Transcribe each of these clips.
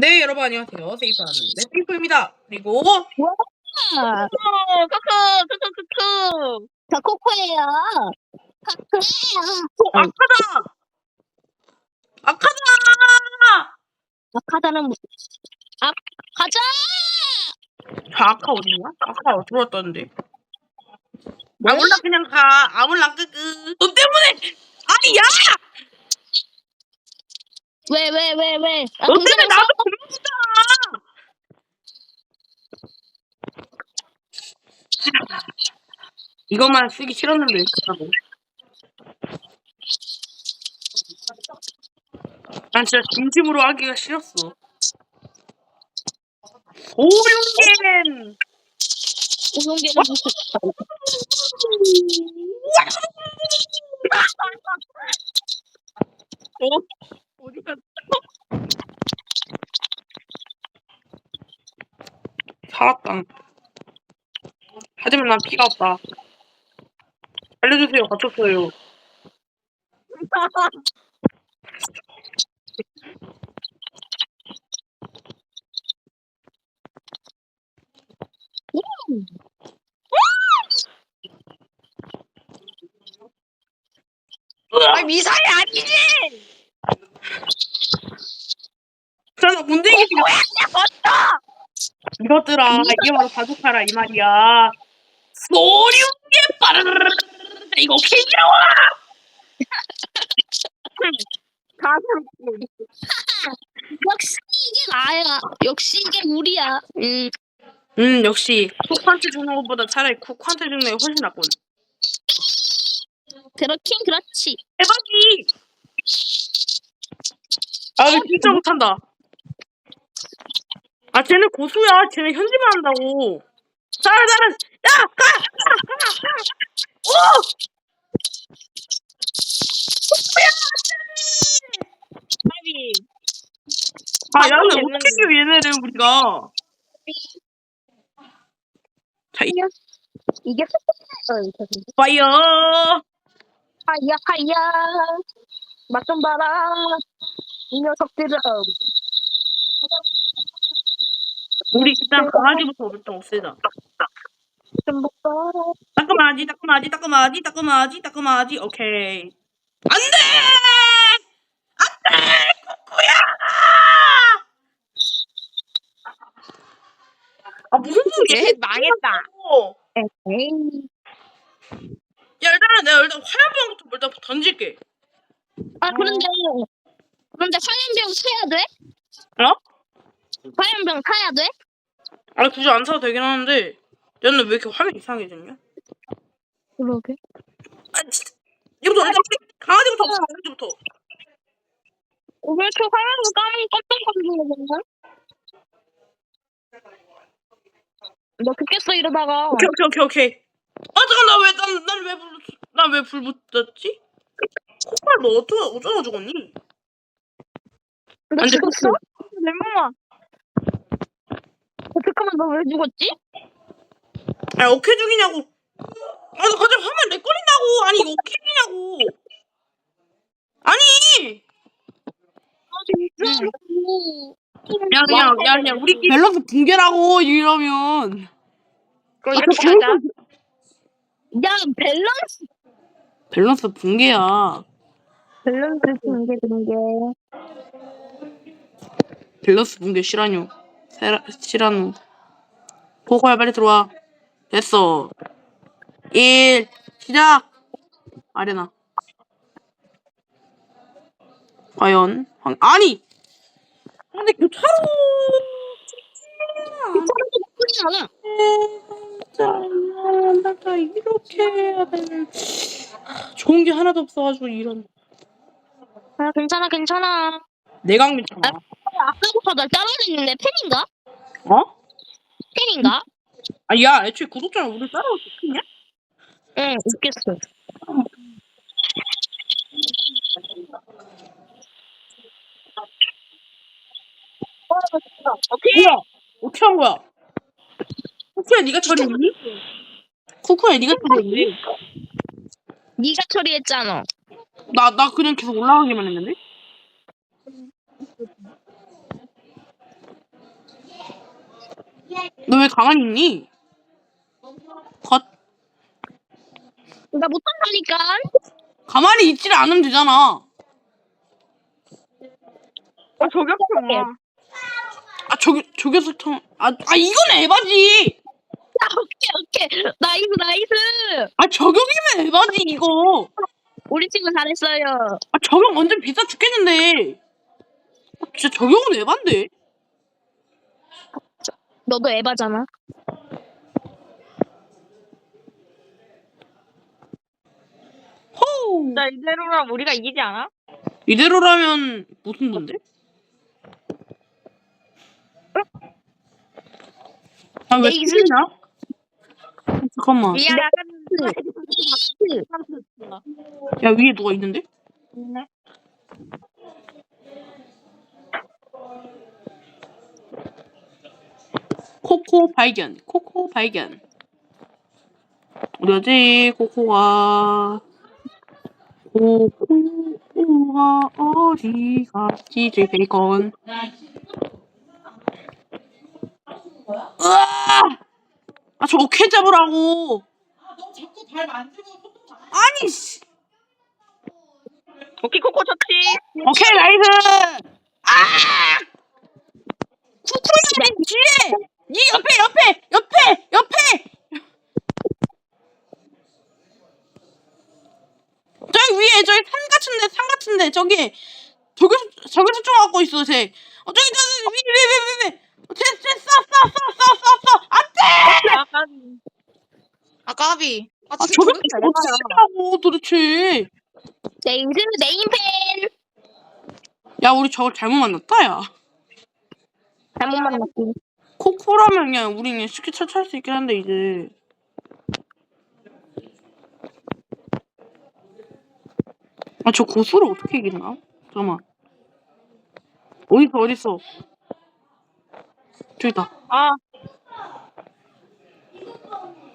네, 여러분 안녕하세요. 세이프하는 네, 세이프입니다. 그리고 크크, 크크. 저 코코예요. 코코예요. 어, 아카다! 아카다! 아카다는 뭐? 아, 가자. 저 아카 어디냐? 아카 들어왔다는데. 아 몰라 그냥 가. 아몰랑 끄끄. 너 때문에 아니 야! 왜, 왜, 왜, 왜? 아, 너 때문에 동생이랑 나도 싸워? 공부다. 이것만 쓰기 싫었는데 그렇다고. 난 진짜 진심으로 하기가 싫었어. 오룡겐! 우승계는 무슨? 어 디 갔어? 살았다. 하지만 난 피가 없다. 알려주세요. 갇혔어요. 아, 미사일 아니지? 저는 문제기 맞다! 이것들아 이게 바로 바둑하라 이 말이야. 소룡게 빠르르르 이거. 가슴. 역시 이게 나야. 역시 이게 우리야. 음, 음 역시 쿡한테 주는 것보다 차라리 쿡한테 주는 게 훨씬 낫군. 그렇긴 그렇지. 대박이. 아 진짜 못한다. 아 쟤는 고수야. 쟤는 현지만 한다고. 잘해 잘해. 야 가! 가! 가! 가! 오! 아니, 아, 야, 근데 됐는데. 어떻게 이겨, 얘네를, 우리가. 자, 이, 이게 어, 파이어! 파이야 파이야. 맛 좀 봐라. 이 녀석들은 우리 일단 강아지부터 일단 없애자. 좀 볼까? 따끔하지, 따끔하지, 따끔하지, 따끔하지, 따끔하지, 오케이. 안 돼! 안 돼! 코코야! 아, 무슨 소리야? 얘 망했다. 에이. 야, 일단은 내가 일단 화염병부터 일단 던질게. 아 그런데 그런데 화염병 사야 돼? 어? 화염병 사야 돼? 아니, 굳이 안 사도 되긴 하는데, 얘는 왜 이렇게 화면 이상해졌냐? 그러게. 아, 진짜. 이거부터 일단 강아지부터 없애, 강아지부터. 왜 이렇게 화면을 까면 깜짝깜짝이야 너 죽겠어 이러다가 오케이 오케이 오케이 오케이. 아 잠깐 나왜난난왜 불 난왜 불 붙었지? 코팔 너 어쩌 어쩌다 죽었니? 너 안 돼, 죽었어? 내 몸아. 어, 잠깐만 너왜 죽었지? 아 어떻게 죽이냐고. 아나 갑자기 화면 렉 걸린다고. 아니 이거 어떻게 죽이냐고. 아니. 야 그냥 야 그냥 우리끼리 밸런스 붕괴라고 이러면. 그럼 이렇게 하자. 야 밸런스 밸런스 붕괴야. 밸런스 등게 등게 밸런스 붕괴 실화뇨. 세라 실화노. 코코야 빨리 들어와. 됐어. 1 시작. 아레나. 과연 황 아니. 근데 교차로 나쁘지 않아 진짜 내가 이렇게 해야 되는 좋은 게 하나도 없어가지고 이런 아 괜찮아 괜찮아 내강 괜찮아. 아까부터 날 따라다니는데 팬인가? 어? 팬인가? 아 야 애초에 구독자는 우리 따라올 수 있냐? 응 웃겼어 오케이. 뭐야? 어떻게 한 거야? 쿠쿠야 네가 처리했니? 쿠쿠야 네가 처리했니? 네가 처리했잖아 나 나 그냥 계속 올라가기만 했는데? 너 왜 가만히 있니? 컷. 나 못한다니까. 가만히 있지를 않으면 되잖아. 어 저격평아. 아, 저기, 저기서 참, 아, 아, 이건 에바지! 아, 오케이 오케이. 나이스 나이스. 아, 저격이면 에바지, 이거! 우리 친구 잘했어요. 아, 저격 완전 비싸 죽겠는데! 아, 진짜 저격은 에반데? 너도 에바잖아. 호우! 자 이대로라면 우리가 이기지 않아? 이대로라면 무슨 건데? 아, 왜 레이즈? 틀리냐? 잠깐만. 미안해. 야, 위에 누가 있는데? 코코 발견. 코코 발견. 어디지 코코가. 코코가 어디 갔지 제 베이컨? 으아! 아 저거 캐 잡으라고! 아니 씨! 오키 코코 쳤지. 오케이 나이스! 아! 쿠쿠야 내 뒤에 니 옆에 옆에 옆에 옆에! 저기 위에 저기 산 같은데 산 같은데 저기. 저기서 저기서 좀 갖고 있어 쟤. 어, 저기 저기 위에 위에 위에 위에 쟤쟤쏴쏴쏴쏴쏴쏴 안돼! 약간 아 까비. 아아 진짜 저렇게 저렇게 어떻게 하고 도대체? 레이즈 네임펜. 야 우리 저걸 잘못 만났다 야. 잘못 만났지. 코코라면 그냥 우리 그냥 쉽게 처치할 수 있긴 한데 이제. 아 저 고수를 어떻게 이기나? 잠깐만. 어딨어 어딨어 저기다. 아.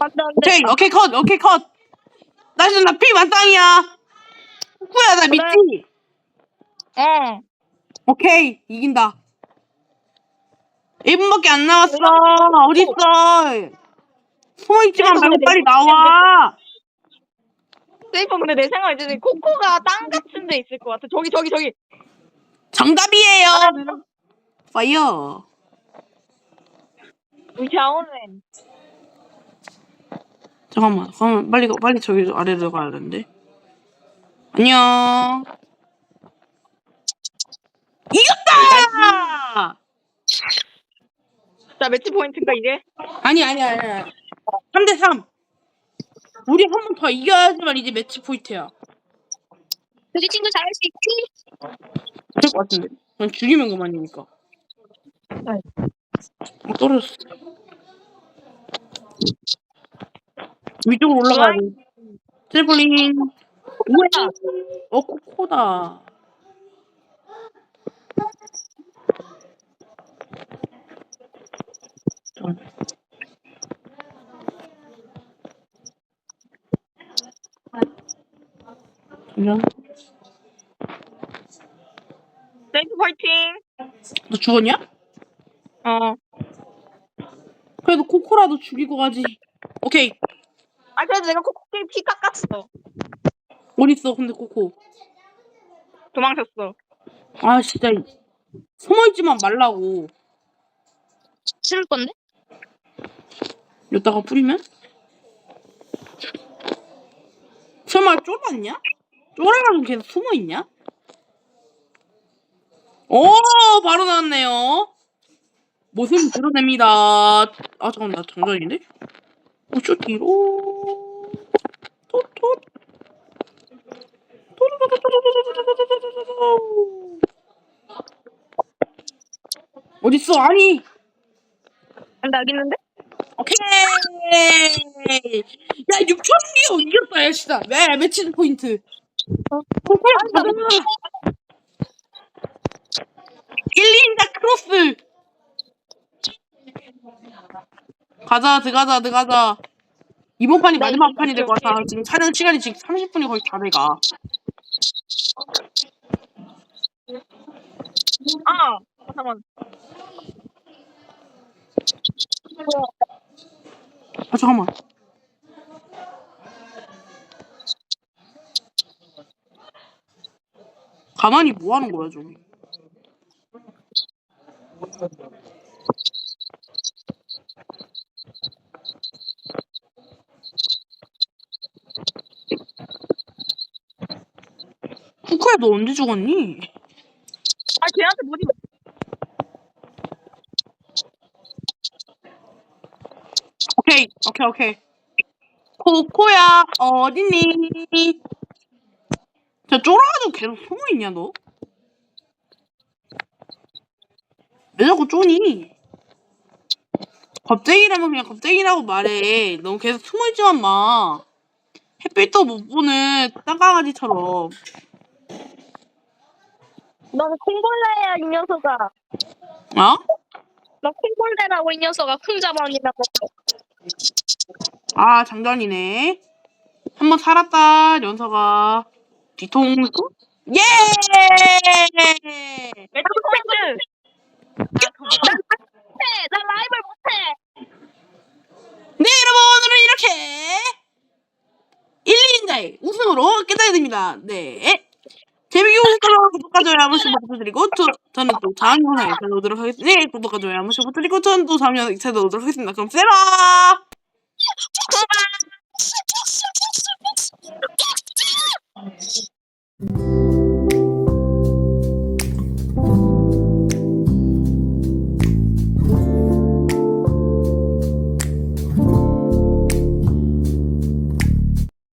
안돼 안돼. 오케이 오케이 컷 오케이 컷. 나이스 나피 만땅이야. 코코야 나 믿지? 어. 오케이 이긴다 1분밖에 안 남았어. 어딨어 숨어있지만 말고 빨리 나와. 세이프 근데 내 생각에 이제 코코가 땅 같은 데 있을 것 같아. 저기 저기 저기. 정답이에요. 파이어 우리 자오는. 잠깐만 그러면 빨리 빨리 저기 아래로 가야 되는데. 안녕. 이겼다 자 매치 포인트인가 이제? 아니 아니 아니 아니. 3대 3 우리 한 번 더 이겨야지만 이제 매치 포인트야. 우리 친구 잘할 수 있지? 될것 같은데. 난 죽이면 그만이니까. 어, 떨어졌어. 위쪽으로 올라가야 돼. 트래블링. 뭐야 어 코코다 잠시만 세이프 파이팅. 너 죽었냐? 어. 그래도 코코라도 죽이고 가지 오케이 아 그래도 내가 코코 게임 피 깎았어. 어딨어 근데 코코 도망쳤어. 아 진짜 숨어있지만 말라고 쓸 건데? 여기다가 뿌리면? 설마 쫄았냐? 쫄아가지고 계속 숨어있냐? 오 바로 나왔네요 모습을 드러냅니다 아 잠깐만 나 장전인데? 우쭈 뒤로 톡톡 어딨어 아니 안 나겠는데? 오케이. 야, 6초 뒤에 이겼다, 야, 진짜. 왜, 매치 포인트. 코코야, 가자. 1, 2인자 크로스. 가자, 들어가자, 들어가자. 이번 판이 네, 마지막 판이 될 것 같아. 지금 촬영 시간이 지금 30분이 거의 다 돼가. 아 잠깐만. 아 잠깐만. 가만히 뭐 하는 거야 저기? 쿠쿠야 너 언제 죽었니? 아 걔한테 뭐지? 오케이 오케이 코코야 어디니? 저 쫄아가지고 계속 숨어있냐 너? 왜 자꾸 쪼니? 겁쟁이라면 그냥 겁쟁이라고 말해 너 계속 숨어있지만 마 햇빛도 못 보는 땅강아지처럼 너는 콩벌레야 이 녀석아. 어? 너 콩벌레라고 이 녀석아. 콩자반이라고. 아 장전이네 한 번 살았다 연서가 뒤통수 예! 매치 포인트. 못해. 나 라이벌 못해. 네 여러분 오늘은 이렇게 1, 2인자의 우승으로 끝나게 됩니다 네 재밌게 보셨다면 구독과 좋아요 한 번씩 부탁드리고 저, 저는 또 다음 영상에 찾아오도록 하겠습니다 네 구독과 좋아요 한 번씩 부탁드리고 저는 또 다음 영상에 찾아오도록 하겠습니다 그럼 세라